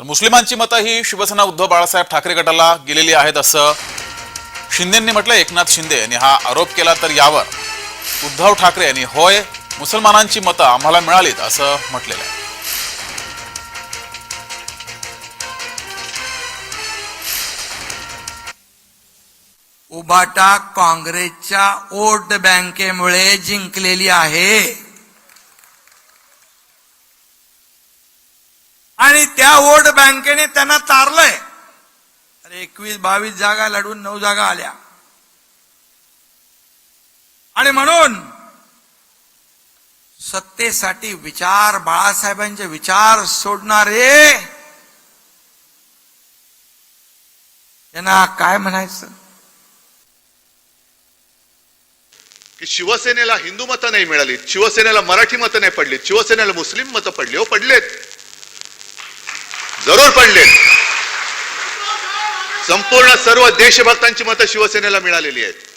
तर मुस्लिमांची मतं ही शिवसेना उद्धव बाळासाहेब ठाकरे गटाला गेलेली आहेत असं शिंदेंनी म्हटलं. एकनाथ शिंदे यांनी हा आरोप केला तर यावर उद्धव ठाकरे यांनी होय मुसलमानांची मतं आम्हाला मिळालीत असं म्हटलेलं आहे. उबाटा काँग्रेसच्या वोट बँकेमुळे जिंकलेली आहे आणि त्या वोट बँकेने त्यांना तारलंय. अरे एकवीस बावीस जागा लढून नऊ जागा आल्या. आणि म्हणून सत्तेसाठी विचार बाळासाहेबांचे विचार सोडणारे यांना काय म्हणायचं? की शिवसेनेला हिंदू मतं नाही मिळाली शिवसेनेला मराठी मतं नाही पडली शिवसेनेला मुस्लिम मतं पडली हो पडलेत. जरूर पडले. संपूर्ण सर्व देशभक्तांची मतं शिवसेनेला मिळालेली आहेत.